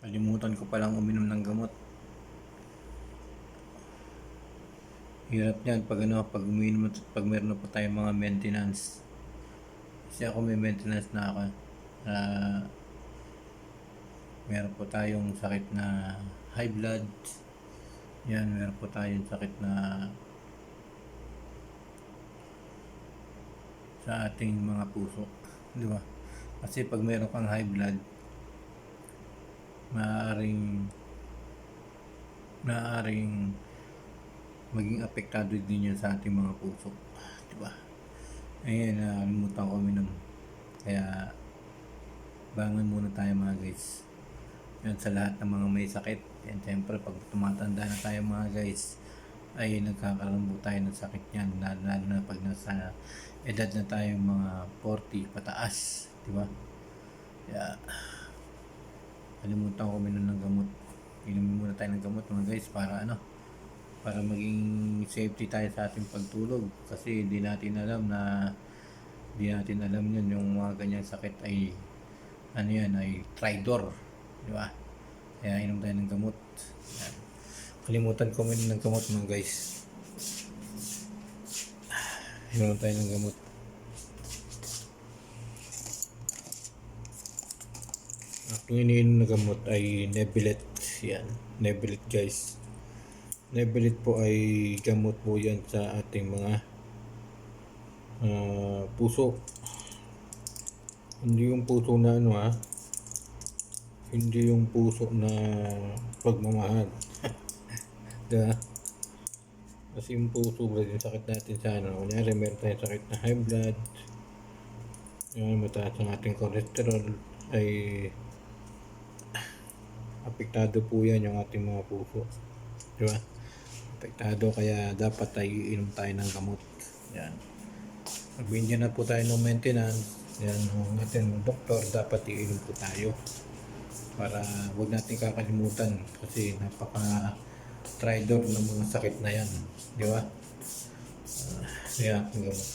Kalimutan ko palang uminom ng gamot. Hirap yan pag ano, pag uminom at pag meron pa tayong mga maintenance. Kasi ako may maintenance na ako. Ah, meron po tayong sakit na high blood. Yan, meron po tayong sakit na sa ating mga puso. Di ba? Kasi pag meron kang high blood, maaaring maaaring maging apektado din yan sa ating mga puso. Di ba? Ayun, nakalimutan ko uminom. Kaya, bangon muna tayo mga guys. Yan sa lahat ng mga may sakit. Yan, siyempre, pag tumatanda na tayo mga guys, ay nagkakaroon po tayo ng sakit yan. Lalo, lalo na pag nasa edad na tayo mga 40 pataas. Di ba? Kaya, kalimutan ko uminom ng gamot. Inumin muna tayo ng gamot mga guys para ano, para maging safety tayo sa ating pagtulog. Kasi hindi natin alam na hindi natin alam yun yung mga ganyang sakit ay ano yan ay tridor di ba? Kaya inom tayo ng gamot. Yan. kalimutan ko uminom ng gamot mga guys. Inom tayo ng gamot aking iniinom na gamot ay Nebilet yan Nebilet guys Nebilit po ay gamot po yan sa ating mga ah, puso. Hindi yung puso na ano ha. Hindi yung puso na pagmamahal. diba? Kasi yung puso ba yung sakit natin sa ano. Kunyari meron tayong sakit na high blood. Yung mataas ang ating cholesterol ay apektado po yan yung ating mga puso. Di ba? Apektado kaya dapat tayo iinom tayo ng gamot. Yan. Magbigyan na po tayo ng maintenance. Yan, ang ating doktor dapat iinom po tayo. Para wag natin kakalimutan kasi napaka tridor ng mga sakit na yan. Di ba? Uh, kaya ang gamot.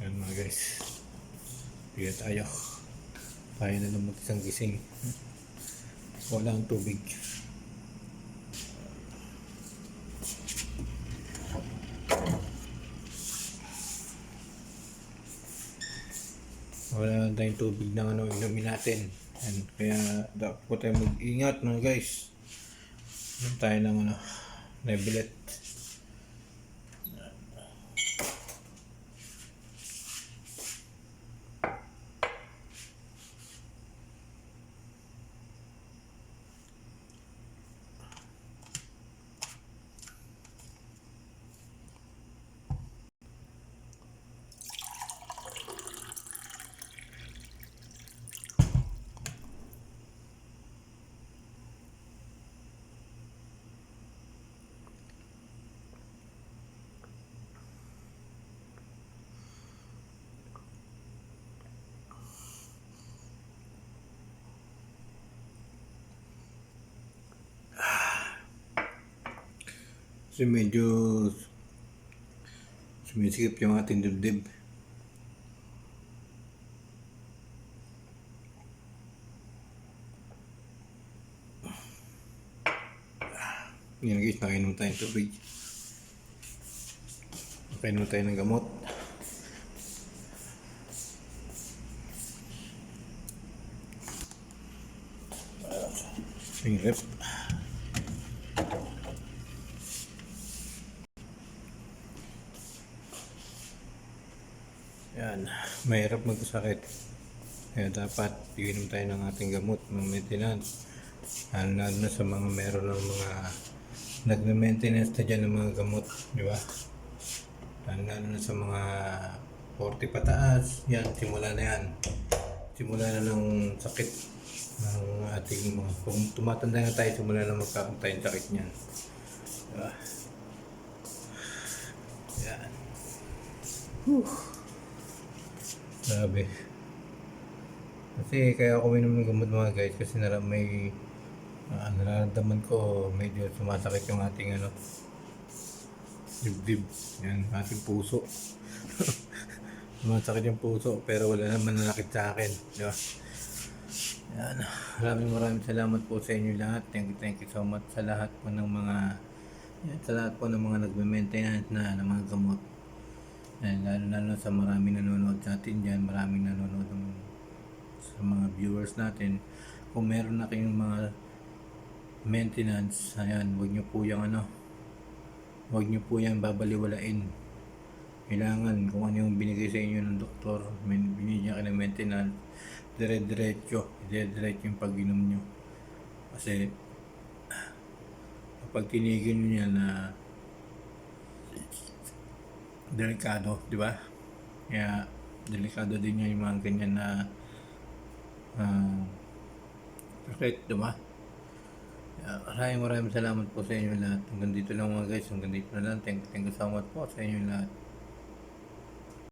Yan mga guys. Kaya tayo. Tayo na naman isang gising. Wala ang tubig. Wala na tayong tubig na ano, inumin natin. Yan. Kaya dapat tayo mag-ingat mga guys. Inom tayo ng ano, Nebilet. Kasi medyo sumisikip yung ating dibdib. Yan guys, nakainom tayo ng tubig. Nakainom tayo ng gamot. Hirap. Yan, mahirap magkasakit. Kaya dapat iinom tayo ng ating gamot, ng maintenance. Lalo na sa mga meron ng mga nagme-maintenance na dyan ng mga gamot, di ba? Lalo na sa mga 40 pataas, yan, simula na yan. Simula na ng sakit ng ating mga, kung tumatanda na tayo, simula na magkakaroon tayo ng sakit niyan. Di ba? Yan. Grabe. Kasi kaya ako minom ng gamot mga guys kasi nara may uh, nararamdaman ko medyo sumasakit yung ating ano dibdib. Yan, ating puso. Masakit yung puso, pero wala naman nanakit sa akin. Di ba? Yan. Maraming maraming salamat po sa inyo lahat. Thank you, thank you so much sa lahat po ng mga yan, sa lahat po ng mga nagme-maintenance na ng mga gamot. Yan, lalo lalo sa maraming nanonood sa atin dyan, maraming nanonood ng- sa mga viewers natin. Kung meron na kayong mga maintenance, ayan, wag nyo po yung ano, wag nyo po yan babaliwalain. Kailangan kung ano yung binigay sa inyo ng doktor, binigyan ka ng maintenance, dire-diretso, dire-diretso yung pag-inom nyo. Kasi, kapag tinigil nyo yan na delikado, di ba? Kaya, delikado din yung mga ganyan na ah, sakit, di ba? Maraming maraming salamat po sa inyo lahat. Hanggang dito lang mga guys. Hanggang dito na lang. Thank, thank you so much po sa inyo lahat.